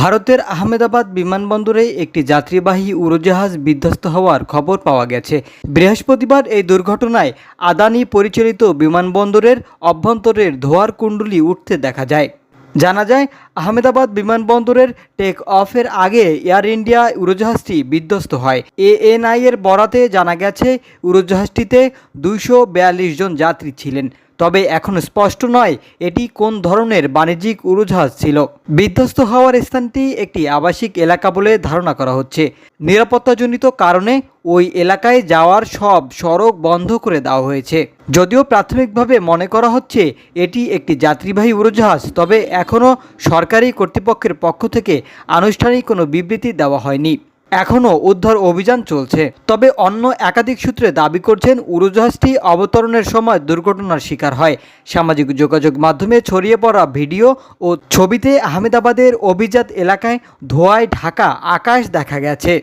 ভারতের আহমেদাবাদ বিমানবন্দরে একটি যাত্রীবাহী উড়োজাহাজ বিধ্বস্ত হওয়ার খবর পাওয়া গেছে। বৃহস্পতিবার এই দুর্ঘটনায় আদানি পরিচালিত বিমানবন্দরের অভ্যন্তরের ধোয়ার কুণ্ডলি উঠতে দেখা যায়। জানা যায়, আহমেদাবাদ বিমানবন্দরের টেক অফের আগে এয়ার ইন্ডিয়া উড়োজাহাজটি বিধ্বস্ত হয়। এএনআই এর বরাতে জানা গেছে, উড়োজাহাজটিতে দুইশো বিয়াল্লিশ জন যাত্রী ছিলেন। তবে এখন স্পষ্ট নয় এটি কোন ধরনের বাণিজ্যিক উড়োজাহাজ ছিল। বিধ্বস্ত হওয়ার স্থানটি একটি আবাসিক এলাকা বলে ধারণা করা হচ্ছে। নিরাপত্তাজনিত কারণে ওই এলাকায় যাওয়ার সব সড়ক বন্ধ করে দেওয়া হয়েছে। যদিও প্রাথমিকভাবে মনে করা হচ্ছে এটি একটি যাত্রীবাহী উড়োজাহাজ, তবে এখনও সরকারি কর্তৃপক্ষের পক্ষ থেকে আনুষ্ঠানিক কোনো বিবৃতি দেওয়া হয়নি। এখনও উদ্ধার অভিযান চলছে। তবে অন্য একাধিক সূত্রে দাবি করছেন, উড়োজাহাজটি অবতরণের সময় দুর্ঘটনার শিকার হয়। সামাজিক যোগাযোগ মাধ্যমে ছড়িয়ে পড়া ভিডিও ও ছবিতে আহমেদাবাদের অভিজাত এলাকায় ধোয়ায় ঢাকা আকাশ দেখা গেছে।